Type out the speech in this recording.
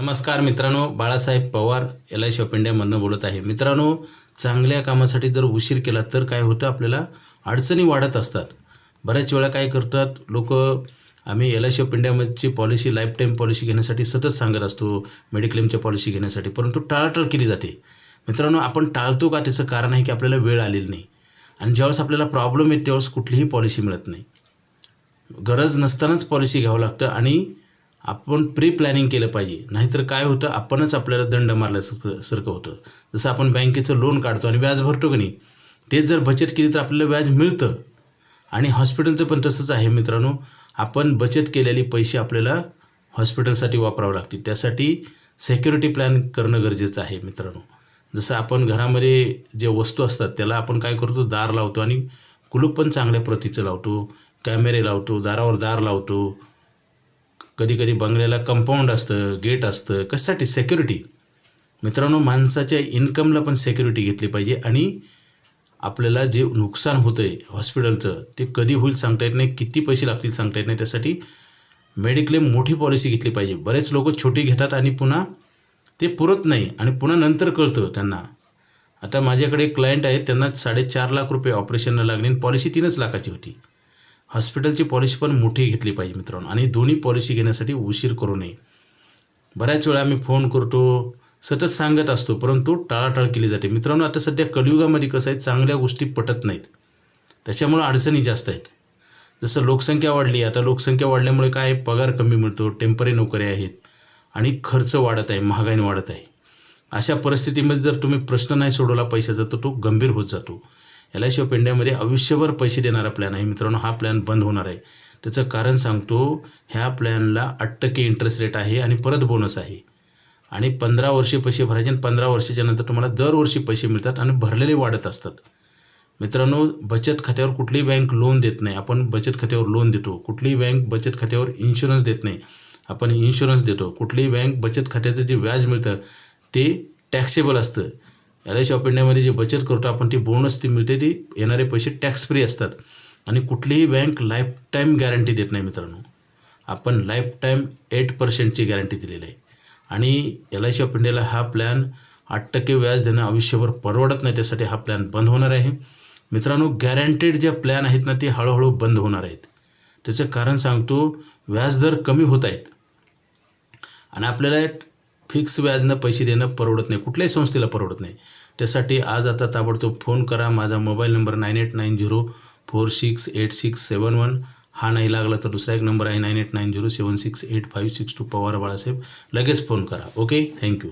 नमस्कार मित्रांनो Balasaheb Pawar L I C of इंडियामधनं बोलत आहे. मित्रांनो चांगल्या कामासाठी जर उशीर केला तर काय होतं? आपल्याला अडचणी वाढत असतात. बऱ्याच वेळा काय करतात लोक आम्ही एल आय सी ऑफ इंडियामधची पॉलिसी लाईफ टाईम पॉलिसी घेण्यासाठी सतत सांगत असतो मेडिक्लेमच्या पॉलिसी घेण्यासाठी परंतु टाळाटाळ केली जाते. मित्रांनो आपण टाळतो का? त्याचं कारण आहे की आपल्याला वेळ आलेली नाही. आणि ज्यावेळेस आपल्याला प्रॉब्लेम येते त्यावेळेस कुठलीही पॉलिसी मिळत नाही. गरज नसतानाच पॉलिसी घ्यावं लागतं आणि आपण प्री प्लॅनिंग केलं पाहिजे. नाहीतर काय होतं आपणच आपल्याला दंड मारल्यासारखं सारखं होतं. जसं आपण बँकेचं लोन काढतो आणि व्याज भरतो की नाही तेच जर बचत केली तर आपल्याला व्याज मिळतं. आणि हॉस्पिटलचं पण तसंच आहे मित्रांनो. आपण बचत केलेली पैसे आपल्याला हॉस्पिटलसाठी वापरावं लागतील. त्यासाठी सेक्युरिटी प्लॅन करणं गरजेचं आहे मित्रांनो. जसं आपण घरामध्ये जे वस्तू असतात त्याला आपण काय करतो दार लावतो आणि कुलूप पण चांगल्या प्रतीचं लावतो. कॅमेरे लावतो दारावर दार लावतो. कधी कधी बंगल्याला कंपाऊंड असतं गेट असतं. कशासाठी? सेक्युरिटी मित्रांनो माणसाच्या इन्कमला पण सेक्युरिटी घेतली पाहिजे आणि आपल्याला जे नुकसान होतं आहे हॉस्पिटलचं ते कधी होईल सांगता येत नाही किती पैसे लागतील सांगता येत नाही. त्यासाठी मेडिक्लेम मोठी पॉलिसी घेतली पाहिजे. बरेच लोक छोटी घेतात आणि पुन्हा ते पुरत नाही आणि पुन्हा नंतर कळतं त्यांना. आता माझ्याकडे क्लायंट आहेत त्यांना साडेचार लाख रुपये ऑपरेशनला लागले आणि पॉलिसी तीनच लाखाची होती. हॉस्पिटलची पॉलिसी पण मोठी घेतली पाहिजे मित्रांनो. आणि दोन्ही पॉलिसी घेण्यासाठी उशीर करू नये. बऱ्याच वेळा आम्ही फोन करतो सतत सांगत असतो परंतु टाळाटाळ केली जाते. मित्रांनो आता सध्या कलियुगामध्ये कसं आहे चांगल्या गोष्टी पटत नाहीत. त्याच्यामुळं अडचणी जास्त आहेत. जसं लोकसंख्या वाढली आता लोकसंख्या वाढल्यामुळे काय पगार कमी मिळतो टेंपररी नोकऱ्या आहेत आणि खर्च वाढत आहे महागाईने वाढत आहे. अशा परिस्थितीमध्ये जर तुम्ही प्रश्न नाही सोडवला पैशाचा तर तो गंभीर होत जातो. एल आय सी ऑफ इंडियामध्ये आयुष्यभर पैसे देणारा प्लॅन आहे. मित्रांनो हा प्लॅन बंद होणार आहे. त्याचं कारण सांगतो ह्या प्लॅनला आठ टक्के इंटरेस्ट रेट आहे आणि परत बोनस आहे. आणि पंधरा वर्षे पैसे भरायचे आणि पंधरा वर्षाच्या नंतर तुम्हाला दरवर्षी पैसे मिळतात आणि भरलेले वाढत असतात. मित्रांनो बचत खात्यावर कुठलीही बँक लोन देत नाही. आपण बचत खात्यावर लोन देतो. कुठलीही बँक बचत खात्यावर इन्शुरन्स देत नाही. आपण इन्शुरन्स देतो. कुठलीही बँक बचत खात्याचं जे व्याज मिळतं ते टॅक्सेबल असतं. एल आय सी ऑफ इंडियामध्ये जे बचत करतो आपण ती बोनस ती मिळते ती येणारे पैसे टॅक्स फ्री असतात. आणि कुठलीही बँक लाईफ टाईम गॅरंटी देत नाही मित्रांनो. आपण लाईफ टाईम एट पर्सेंटची गॅरंटी दिलेली आहे. आणि एल आय सी ऑफ इंडियाला हा प्लॅन आठ टक्के व्याज देणं आयुष्यभर परवडत नाही त्यासाठी हा प्लॅन बंद होणार आहे. मित्रांनो गॅरंटेड ज्या प्लॅन आहेत ना ते हळूहळू बंद होणार आहेत. त्याचं कारण सांगतो व्याजदर कमी होत आहेत. आणि आपल्याला फिक्स व्याजनं पैसे देणं परवडत नाही. कुठल्याही संस्थेला परवडत नाही. त्यासाठी आज आता ताबडतोब फोन करा. माझा mobile number nine eight nine zero four six eight six seven one. हा नाही लागला तर दुसरा एक नंबर आहे nine eight nine zero seven six eight five six two Pawar Balasaheb. लगेच फोन करा. ओके? Thank you.